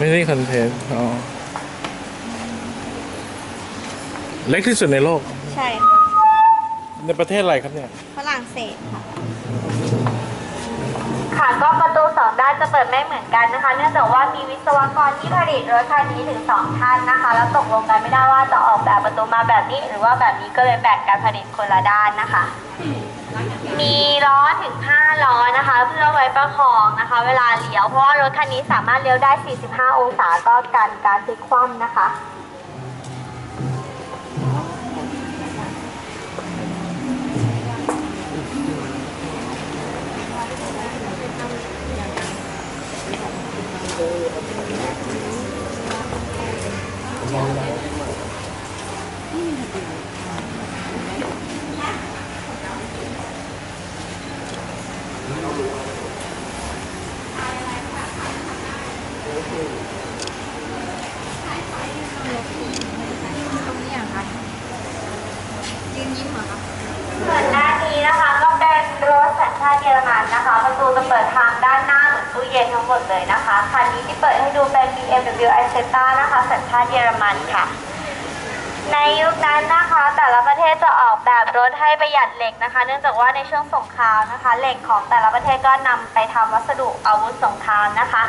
ไม่ใช่คอนเทนต์อ๋อเล็กที่สุดในโลก ใช่ค่ะในประเทศอะไรครับเนี่ย ฝรั่งเศสค่ะ ค่ะก็ประตูสองด้านจะเปิดไม่เหมือนกันนะคะ เนื่องจากว่ามีวิศวกรที่ผลิตรถคันนี้ถึงสองท่านนะคะ แล้วตกลงกันไม่ได้ว่าจะออกแบบประตูมาแบบนี้ หรือว่าแบบนี้ก็เลยแบ่งการผลิตคนละด้านนะคะ มีล้อถึง 5 ล้อนะคะ เพื่อไว้ประคองนะคะ เวลาเลี้ยว เพราะว่ารถคันนี้สามารถเลี้ยวได้ 45 องศาก็กันการพลิกคว่ำนะคะ ส่วนด้านนี้นะคะก็เป็นรถสัญชาติเยอรมันนะคะ ประตูจะเปิดทางด้านหน้าเหมือนตู้เย็นทั้งหมดเลยนะคะ คันนี้ที่เปิดให้ดูเป็น BMW i z e t a นะคะ สัญชาติเยอรมันค่ะ ในยุคนั้นนะคะ แต่ละประเทศจะออกแบบรถให้ประหยัดเหล็กนะคะ เนื่องจากว่าในช่วงสงครามนะคะ เหล็กของแต่ละประเทศก็นำไปทำวัสดุอาวุธสงครามนะคะ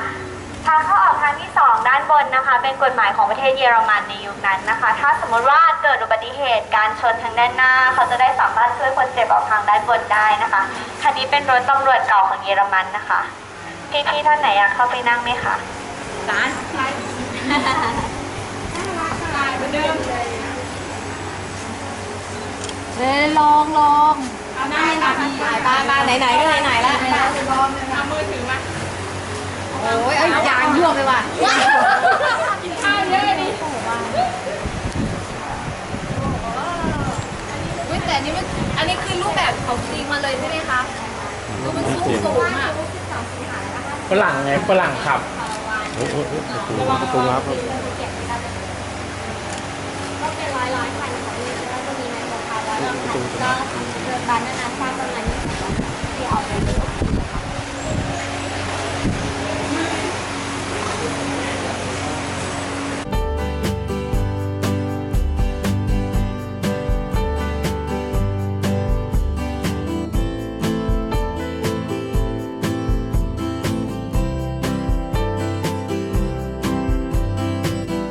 ทางเข้าออกทางที่ 2 ด้านบนนะคะ เป็นกฎหมายของประเทศเยอรมันในยุคนั้นนะคะ ถ้าสมมติว่าเกิดอุบัติเหตุการชนทางด้านหน้า เขาจะได้สามารถช่วยคนเจ็บออกทางด้านบนได้นะคะคันนี้เป็นรถตำรวจเก่าของเยอรมันนะคะ พี่ๆท่านไหนอยากเข้าไปนั่งไหมคะเออลองลองเอาหน้าให้หน่อยถ่ายตามาไหนไหนก็ไหนไหนแล้วเอามือถือมา โอ้ย ทั่วไปว่ะกินข้าวเยอะดิแต่อันนี้มันอันนี้คือรูปแบบของจริงมาเลยใช่ไหมคะรูมันสูงสูงอะฝรั่งไงฝรั่งขับโอ้โหประตูประตูลับก็เป็นร้อยร้อยคันค่ะพี่แล้วก็มีในโครงการแล้วก็ก็เดินบานนานาชาติข้างใน